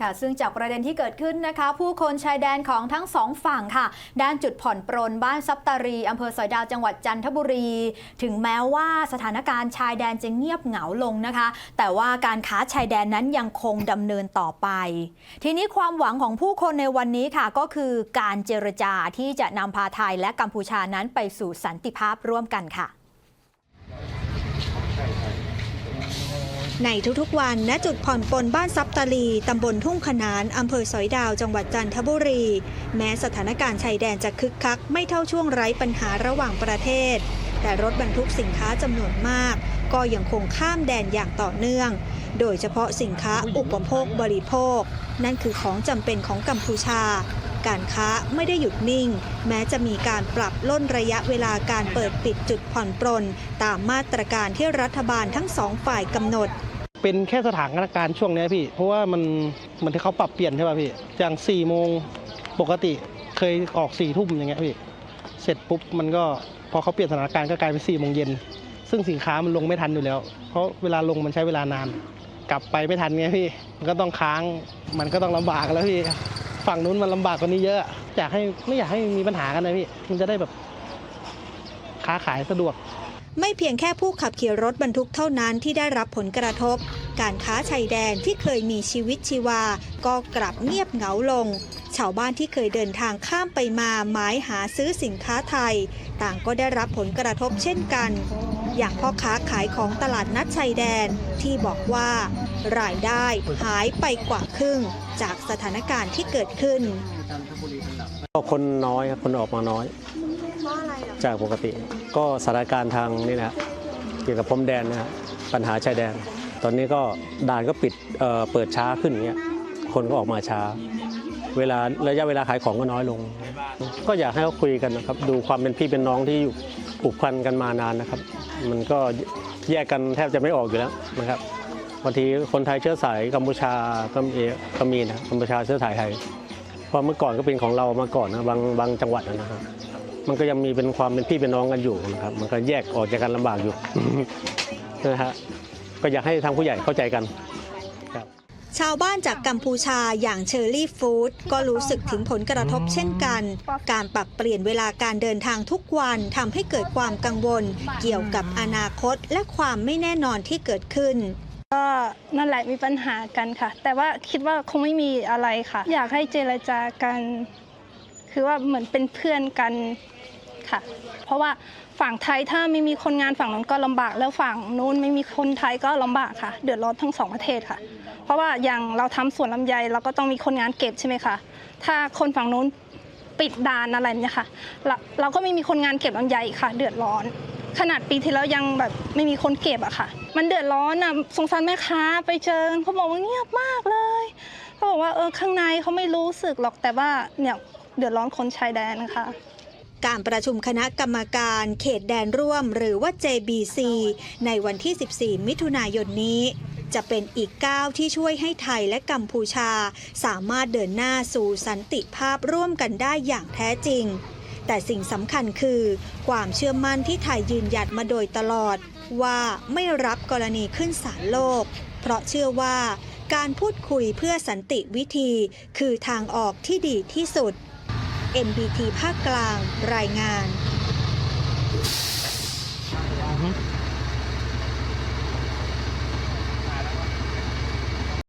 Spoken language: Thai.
ค่ะซึ่งจากประเด็นที่เกิดขึ้นนะคะ ผู้คนชายแดนของทั้งสองฝั่งค่ะ ด้านจุดผ่อนปรนบ้านซับตารีอำเภอสอยดาวจังหวัดจันทบุรี ถึงแม้ว่าสถานการณ์ชายแดนจะเงียบเหงาลงนะคะ แต่ว่าการค้าชายแดนนั้นยังคงดำเนินต่อไป ทีนี้ความหวังของผู้คนในวันนี้ค่ะ ก็คือการเจรจาที่จะนำพาไทยและกัมพูชานั้นไปสู่สันติภาพร่วมกันค่ะ ในทุกๆวัน ณ จุดผ่อนปลนบ้านซับตาลี ตำบลทุ่งขนานอำเภอสอยดาว จังหวัดจันทบุรี แม้สถานการณ์ชายแดนจะคึกคัก ไม่เท่าช่วงไร้ปัญหาระหว่างประเทศ แต่รถบรรทุกสินค้าจำนวนมาก ก็ยังคงข้ามแดนอย่างต่อเนื่อง โดยเฉพาะสินค้าอุปโภคบริโภค นั่นคือของจำเป็นของกัมพูชา การค้าไม่ได้หยุดนิ่ง แม้จะมีการปรับล่นระยะเวลาการเปิดปิดจุดผ่อนปรนตามมาตรการที่รัฐบาลทั้งสองฝ่ายกำหนด เป็นแค่สถานการณ์ช่วงนี้พี่ เพราะว่ามันมันที่เขาปรับเปลี่ยนใช่ป่ะพี่ อย่าง4ี่โมงปกติเคยออก4ี่ทุ่มอย่างเงี้ยพี่ เสร็จปุ๊บมันก็พอเขาเปลี่ยนสถานการณ์ก็กลายเป็น4ี่โมงเย็น ซึ่งสินค้ามันลงไม่ทันอยู่แล้ว เพราะเวลาลงมันใช้เวลานาน กลับไปไม่ทันไงพี่ มันก็ต้องค้าง มันก็ต้องลำบากแล้วพี่ ฝั่งนู้นมันลำบากกว่านี้เยอะ อยากให้ไม่อยากให้มีปัญหากันนะพี่ มันจะได้แบบค้าขายสะดวก ไม่เพียงแค่ผู้ขับขี่รถบรรทุกเท่านั้นที่ได้รับผลกระทบ การค้าชายแดนที่เคยมีชีวิตชีวา ก็กลับเงียบเหงาลง ชาวบ้านที่เคยเดินทางข้ามไปมาหมายหาซื้อสินค้าไทย ต่างก็ได้รับผลกระทบเช่นกัน อย่างพ่อค้าขายของตลาดนัดชายแดนที่บอกว่า รายได้หายไปกว่าครึ่ง จากสถานการณ์ที่เกิดขึ้นก็คนน้อยครับคนออกมาน้อย จากปกติ ก็สถานการณ์ทางนี่นะเกี่ยวกับพรมแดนนะฮะปัญหาชายแดน ตอนนี้ก็ด่านก็ปิดเอ่อเปิดช้าขึ้นเงี้ยคนก็ออกมาช้า เวลาระยะเวลาขายของก็น้อยลง ก็อยากให้เขาคุยกันนะครับ ดูความเป็นพี่เป็นน้องที่อยู่ผูกพันกันมานานนะครับ มันก็แยกกันแทบจะไม่ออกอยู่แล้วนะครับบางทีคนไทยเชื้อสายกัมพูชาก็มีก็มีนะกัมพูชาเชื้อสายไทยเพราะเมื่อก่อนก็เป็นของเรามาก่อนนะบางบางจังหวัดนะครับ มันก็ยังมีเป็นความเป็นพี่เป็นน้องกันอยู่นะครับ มันก็แยกออกจากกันลำบากอยู่นะฮะก็อยากให้ทางผู้ใหญ่เข้าใจกันครับชาวบ้านจากกัมพูชาอย่างเชอร์รี่ฟู้ดก็รู้สึกถึงผลกระทบเช่นกัน การปรับเปลี่ยนเวลาการเดินทางทุกวันทำให้เกิดความกังวล เกี่ยวกับอนาคตและความไม่แน่นอนที่เกิดขึ้น ก็นั่นแหละมีปัญหากันค่ะ แต่ว่าคิดว่าคงไม่มีอะไรค่ะ อยากให้เจรจากัน คือว่าเหมือนเป็นเพื่อนกันค่ะ เพราะว่าฝั่งไทยถ้าไม่มีคนงานฝั่งนู้นก็ลำบาก แล้วฝั่งนู้นไม่มีคนไทยก็ลำบากค่ะ เดือดร้อนทั้งสองประเทศค่ะ เพราะว่าอย่างเราทำสวนลำไยเราก็ต้องมีคนงานเก็บใช่ไหมคะถ้าคนฝั่งนู้นปิดด่านอะไรเนี่ยค่ะเราเราก็ไม่มีคนงานเก็บลำไยค่ะ เดือดร้อน ขนาดปีที่แล้วยังแบบไม่มีคนเก็บอะค่ะ มันเดือดร้อนอะสงสารแม่ค้าไปเจอเขาบอกว่าเงียบมากเลยเขาบอกว่าเออข้างในเขาไม่รู้สึกหรอกแต่ว่าเนี่ย เดือดร้อนคนชายแดนนะคะการประชุมคณะกรรมการเขตแดนร่วมหรือว่า JBC ในวันที่ 14 มิถุนายนนี้ จะเป็นอีกก้าวที่ช่วยให้ไทยและกัมพูชา สามารถเดินหน้าสู่สันติภาพร่วมกันได้อย่างแท้จริง แต่สิ่งสำคัญคือ ความเชื่อมั่นที่ไทยยืนหยัดมาโดยตลอด ว่าไม่รับกรณีขึ้นศาลโลก เพราะเชื่อว่าการพูดคุยเพื่อสันติวิธี คือทางออกที่ดีที่สุด NBT ภาคกลางรายงาน